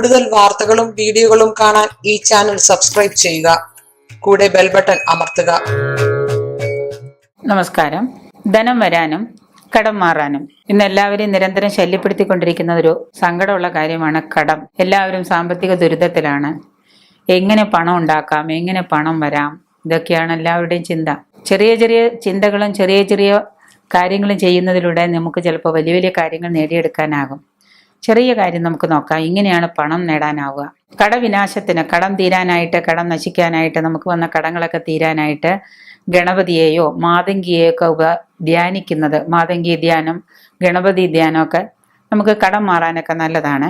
കൂടുതൽ വാർത്തകളും വീഡിയോകളും കാണാൻ ഈ ചാനൽ സബ്സ്ക്രൈബ് ചെയ്യുക. കൂടെ ബെൽ ബട്ടൺ അമർത്തുക. നമസ്കാരം. ധനം വരാനും കടം മാറാനും ഇന്ന് എല്ലാവരെയും നിരന്തരം ശല്യപ്പെടുത്തിക്കൊണ്ടിരിക്കുന്ന ഒരു സങ്കടമുള്ള കാര്യമാണ് കടം. എല്ലാവരും സാമ്പത്തിക ദുരിതത്തിലാണ്. എങ്ങനെ പണം ഉണ്ടാക്കാം? എങ്ങനെ പണം വരാം? ഇതൊക്കെയാണ് എല്ലാവരുടെയും ചിന്ത. ചെറിയ ചെറിയ ചിന്തകളും ചെറിയ ചെറിയ കാര്യങ്ങളും ചെയ്യുന്നതിലൂടെ നമുക്ക് ചിലപ്പോൾ വലിയ വലിയ കാര്യങ്ങൾ നേടിയെടുക്കാനാകും. ചെറിയ കാര്യം നമുക്ക് നോക്കാം. ഇങ്ങനെയാണ് പണം നേടാനാവുക. കടവിനാശത്തിന് കടം തീരാനായിട്ട് കടം നശിക്കാനായിട്ട് നമുക്ക് വന്ന കടങ്ങളൊക്കെ തീരാനായിട്ട് ഗണപതിയെയോ മാതങ്കിയെയോ ഒക്കെ ഉപ ധ്യാനിക്കുന്നത് മാതങ്കി ധ്യാനം ഗണപതി ധ്യാനമൊക്കെ നമുക്ക് കടം മാറാനൊക്കെ നല്ലതാണ്.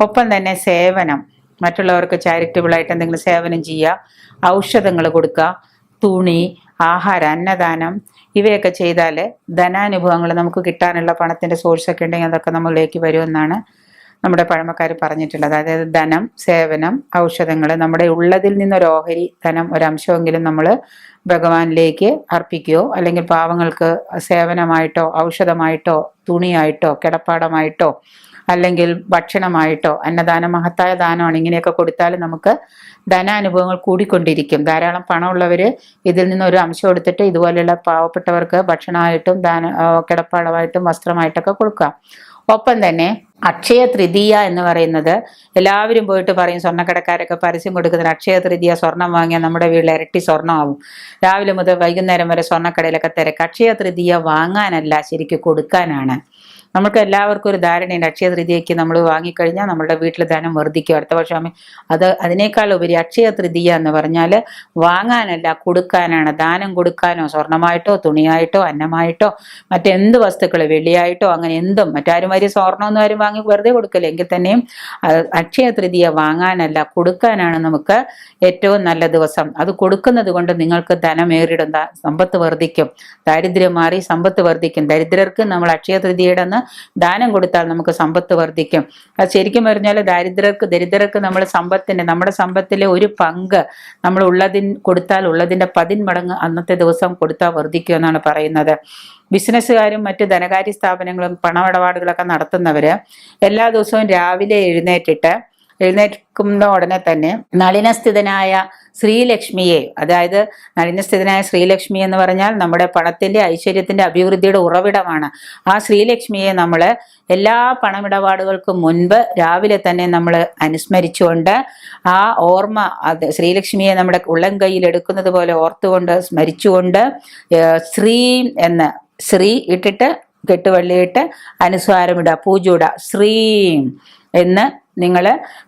ഒപ്പം തന്നെ സേവനം. മറ്റുള്ളവർക്ക് ചാരിറ്റബിൾ ആയിട്ട് എന്തെങ്കിലും സേവനം ചെയ്യുക ഔഷധങ്ങൾ കൊടുക്കുക തുണി ആഹാരം അന്നദാനം ഇവയൊക്കെ ചെയ്താൽ ധനാനുഭവങ്ങൾ നമുക്ക് കിട്ടാനുള്ള പണത്തിന്റെ സോഴ്സൊക്കെ ഉണ്ടെങ്കിൽ അതൊക്കെ നമ്മളിലേക്ക് വരുമെന്നാണ് നമ്മുടെ പഴമക്കാർ പറഞ്ഞിട്ടുള്ളത്. അതായത് ധനം സേവനം ഔഷധങ്ങൾ നമ്മുടെ ഉള്ളതിൽ നിന്നൊരു ഓഹരി ധനം ഒരംശമെങ്കിലും നമ്മൾ ഭഗവാനിലേക്ക് അർപ്പിക്കുകയോ അല്ലെങ്കിൽ പാവങ്ങൾക്ക് സേവനമായിട്ടോ ഔഷധമായിട്ടോ തുണിയായിട്ടോ കിടപ്പാടമായിട്ടോ അല്ലെങ്കിൽ ഭക്ഷണമായിട്ടോ അന്നദാന മഹത്തായ ദാനമാണ് ഇങ്ങനെയൊക്കെ കൊടുത്താൽ നമുക്ക് ധനാനുഭവങ്ങൾ കൂടിക്കൊണ്ടിരിക്കും. ധാരാളം പണമുള്ളവർ ഇതിൽ നിന്ന് ഒരു അംശം എടുത്തിട്ട് ഇതുപോലെയുള്ള പാവപ്പെട്ടവർക്ക് ഭക്ഷണമായിട്ടും ദാന കിടപ്പാടമായിട്ടും വസ്ത്രമായിട്ടൊക്കെ കൊടുക്കാം. ഒപ്പം തന്നെ അക്ഷയ തൃതീയ എന്ന് പറയുന്നത് എല്ലാവരും പോയിട്ട് പറയും സ്വർണക്കടക്കാരൊക്കെ പരസ്യം കൊടുക്കുന്ന അക്ഷയ തൃതീയ സ്വർണം വാങ്ങിയാൽ നമ്മുടെ വീട്ടിൽ ഇരട്ടി സ്വർണമാവും രാവിലെ മുതൽ വൈകുന്നേരം വരെ സ്വർണക്കടയിലൊക്കെ തിരക്ക്. അക്ഷയ തൃതീയ വാങ്ങാനല്ല ശരിക്കും കൊടുക്കാനാണ്. നമുക്ക് എല്ലാവർക്കും ഒരു ധാരണയുണ്ട് അക്ഷയ തൃതീയയ്ക്ക് നമ്മൾ വാങ്ങിക്കഴിഞ്ഞാൽ നമ്മുടെ വീട്ടിൽ ധനം വർദ്ധിക്കും. അടുത്ത വർഷം അത് അതിനേക്കാൾ ഉപരി അക്ഷയ തൃതീയ എന്ന് പറഞ്ഞാൽ വാങ്ങാനല്ല കൊടുക്കാനാണ്. ദാനം കൊടുക്കാനോ സ്വർണമായിട്ടോ തുണിയായിട്ടോ അന്നമായിട്ടോ മറ്റെന്ത് വസ്തുക്കൾ വെള്ളിയായിട്ടോ അങ്ങനെ എന്തും മറ്റാരും വരി സ്വർണമൊന്നും ആരും വാങ്ങി വെറുതെ കൊടുക്കില്ല. എങ്കിൽ തന്നെയും അക്ഷയ തൃതീയ വാങ്ങാനല്ല കൊടുക്കാനാണ് നമുക്ക് ഏറ്റവും നല്ല ദിവസം. അത് കൊടുക്കുന്നത് കൊണ്ട് നിങ്ങൾക്ക് ധനമേറിടും സമ്പത്ത് വർദ്ധിക്കും. ദാരിദ്ര്യം മാറി സമ്പത്ത് വർദ്ധിക്കും. ദരിദ്രർക്ക് നമ്മൾ അക്ഷയ തൃതീയയുടെ അന്ന് ദാനം കൊടുത്താൽ നമുക്ക് സമ്പത്ത് വർദ്ധിക്കും. അത് ശരിക്കും പറഞ്ഞാൽ ദരിദ്രർക്ക് ദരിദ്രർക്ക് നമ്മൾ സമ്പത്തിന്റെ നമ്മുടെ സമ്പത്തിലെ ഒരു പങ്ക് നമ്മൾ ഉള്ളതിൻ കൊടുത്താൽ ഉള്ളതിന്റെ പതിന്മടങ്ങ് അന്നത്തെ ദിവസം കൊടുത്താൽ വർദ്ധിക്കും എന്നാണ് പറയുന്നത്. ബിസിനസ്സുകാരും മറ്റ് ധനകാര്യ സ്ഥാപനങ്ങളും പണമിടപാടുകളൊക്കെ നടത്തുന്നവര് എല്ലാ ദിവസവും രാവിലെ എഴുന്നേറ്റിട്ട് എഴുന്നേൽക്കുന്ന ഉടനെ തന്നെ നളിനസ്ഥിതനായ ശ്രീലക്ഷ്മിയെ അതായത് നളിനസ്ഥിതനായ ശ്രീലക്ഷ്മി എന്ന് പറഞ്ഞാൽ നമ്മുടെ പണത്തിന്റെ ഐശ്വര്യത്തിന്റെ അഭിവൃദ്ധിയുടെ ഉറവിടമാണ്. ആ ശ്രീലക്ഷ്മിയെ നമ്മൾ എല്ലാ പണമിടപാടുകൾക്കും മുൻപ് രാവിലെ തന്നെ നമ്മൾ അനുസ്മരിച്ചുകൊണ്ട് ആ ഓർമ്മ അത് ശ്രീലക്ഷ്മിയെ നമ്മുടെ ഉള്ളം കയ്യിൽ എടുക്കുന്നത് പോലെ ഓർത്തുകൊണ്ട് സ്മരിച്ചുകൊണ്ട് ശ്രീ എന്ന് ശ്രീ ഇട്ടിട്ട് കെട്ടുവള്ളിയിട്ട് അനുസ്വാരമിടുക പൂജയിടുക ശ്രീ എന്ന് നിങ്ങൾ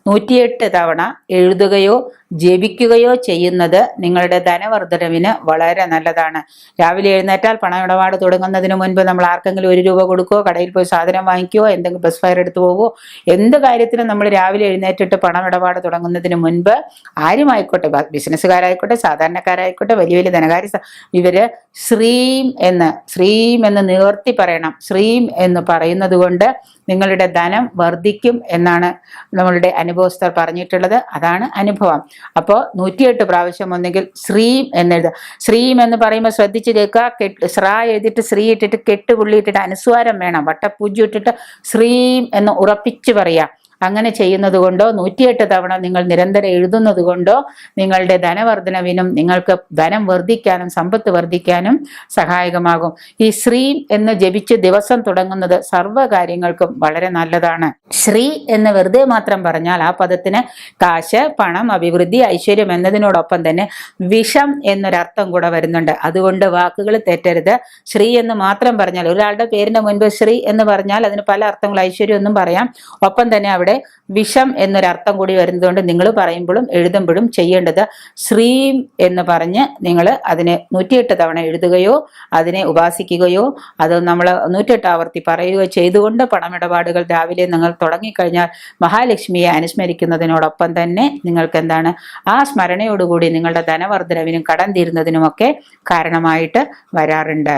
നൂറ്റിയെട്ട് തവണ എഴുതുകയോ ജപിക്കുകയോ ചെയ്യുന്നത് നിങ്ങളുടെ ധനവർദ്ധനവിന് വളരെ നല്ലതാണ്. രാവിലെ എഴുന്നേറ്റാൽ പണമിടപാട് തുടങ്ങുന്നതിന് മുൻപ് നമ്മൾ ആർക്കെങ്കിലും ഒരു രൂപ കൊടുക്കുകയോ കടയിൽ പോയി സാധനം വാങ്ങിക്കുകയോ എന്തെങ്കിലും ബസ് ഫയർ എടുത്തു പോകുമോ എന്ത് കാര്യത്തിനും നമ്മൾ രാവിലെ എഴുന്നേറ്റിട്ട് പണമിടപാട് തുടങ്ങുന്നതിന് മുൻപ് ആരുമായിക്കോട്ടെ ബിസിനസ്സുകാരായിക്കോട്ടെ സാധാരണക്കാരായിക്കോട്ടെ വലിയ വലിയ ധനകാര്യ ഇവർ ശ്രീം എന്ന് ശ്രീം എന്ന് നിവർത്തി പറയണം. ശ്രീം എന്ന് പറയുന്നത് കൊണ്ട് നിങ്ങളുടെ ധനം വർദ്ധിക്കും എന്നാണ് നമ്മളുടെ അനുഭവസ്ഥർ പറഞ്ഞിട്ടുള്ളത്. അതാണ് അനുഭവം. അപ്പോൾ നൂറ്റിയെട്ട് പ്രാവശ്യം ഒന്നെങ്കിൽ ശ്രീം എന്നെഴുതുക ശ്രീം എന്ന് പറയുമ്പോൾ ശ്രദ്ധിച്ച് കേൾക്കുക. കെട്ട് ശ്രാ എഴുതിയിട്ട് ശ്രീ ഇട്ടിട്ട് കെട്ട് പുള്ളി ഇട്ടിട്ട് അനുസ്വാരം വേണം. വട്ടപ്പൂജ ഇട്ടിട്ട് ശ്രീം എന്ന് ഉറപ്പിച്ച് പറയാം. അങ്ങനെ ചെയ്യുന്നത് കൊണ്ടോ നൂറ്റിയെട്ട് തവണ നിങ്ങൾ നിരന്തരം എഴുതുന്നത് കൊണ്ടോ നിങ്ങളുടെ ധനവർദ്ധനവിനും നിങ്ങൾക്ക് ധനം വർദ്ധിക്കാനും സമ്പത്ത് വർദ്ധിക്കാനും സഹായകമാകും. ഈ ശ്രീ എന്ന് ജപിച്ച് ദിവസം തുടങ്ങുന്നത് സർവ കാര്യങ്ങൾക്കും വളരെ നല്ലതാണ്. ശ്രീ എന്ന് വെറുതെ മാത്രം പറഞ്ഞാൽ ആ പദത്തിന് കാശ് പണം അഭിവൃദ്ധി ഐശ്വര്യം എന്നതിനോടൊപ്പം തന്നെ വിഷം എന്നൊരർത്ഥം കൂടെ വരുന്നുണ്ട്. അതുകൊണ്ട് വാക്കുകൾ തെറ്റരുത്. ശ്രീ എന്ന് മാത്രം പറഞ്ഞാൽ ഒരാളുടെ പേരിന്റെ മുൻപ് ശ്രീ എന്ന് പറഞ്ഞാൽ അതിന് പല അർത്ഥങ്ങൾ ഐശ്വര്യം എന്നും പറയാം. ഒപ്പം തന്നെ അവിടെ വിഷം എന്നൊരർത്ഥം കൂടി വരുന്നതുകൊണ്ട് നിങ്ങൾ പറയുമ്പോഴും എഴുതുമ്പോഴും ചെയ്യേണ്ടത് ശ്രീം എന്ന് പറഞ്ഞ് നിങ്ങൾ അതിനെ നൂറ്റിയെട്ട് തവണ എഴുതുകയോ അതിനെ ഉപാസിക്കുകയോ അത് നമ്മൾ നൂറ്റെട്ട് ആവർത്തി പറയുകയോ ചെയ്തുകൊണ്ട് പണമിടപാടുകൾ രാവിലെ നിങ്ങൾ തുടങ്ങിക്കഴിഞ്ഞാൽ മഹാലക്ഷ്മിയെ അനുസ്മരിക്കുന്നതിനോടൊപ്പം തന്നെ നിങ്ങൾക്ക് എന്താണ് ആ സ്മരണയോടുകൂടി നിങ്ങളുടെ ധനവർദ്ധനവിനും കടം തീരുന്നതിനുമൊക്കെ കാരണമായിട്ട് വരാറുണ്ട്.